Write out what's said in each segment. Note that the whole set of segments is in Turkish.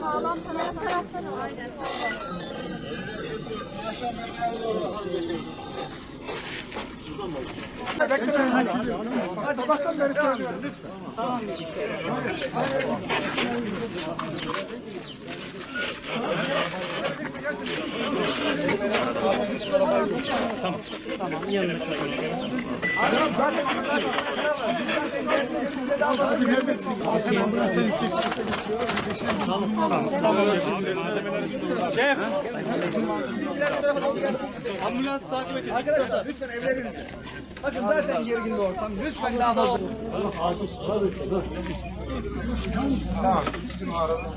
Sağlam taraf taraftan Aynen sağlam. Bekleyin hadi. Sabahtan beri söylüyorum lütfen. Tamam. Tamam. Tamam. Tamam yanına çekelim. Hadi neredesin? Hemen burası sen Tamam. Tamam. Tamam. Şef. Ambulans takip edeceğiz. Arkadaşlar lütfen evlerinize. Bakın zaten gergin bir ortam. Lütfen daha fazla. Tamam. Sıkın o arada.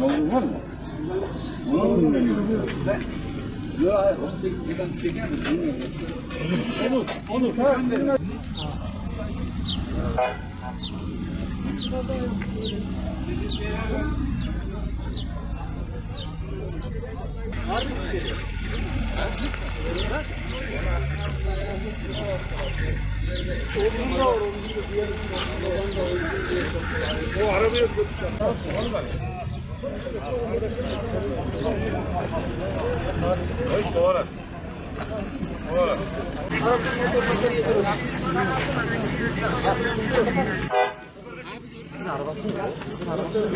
Dolgun var mı? Ona mı sinirleniyor? Yok hayır 18 buradan çeker misin? Olur, olur. Sen de. Var mı bir şey? O arabaya götürsen. Onu da. Hoş doğru. Doğru. Arabası mı? Arabası mı?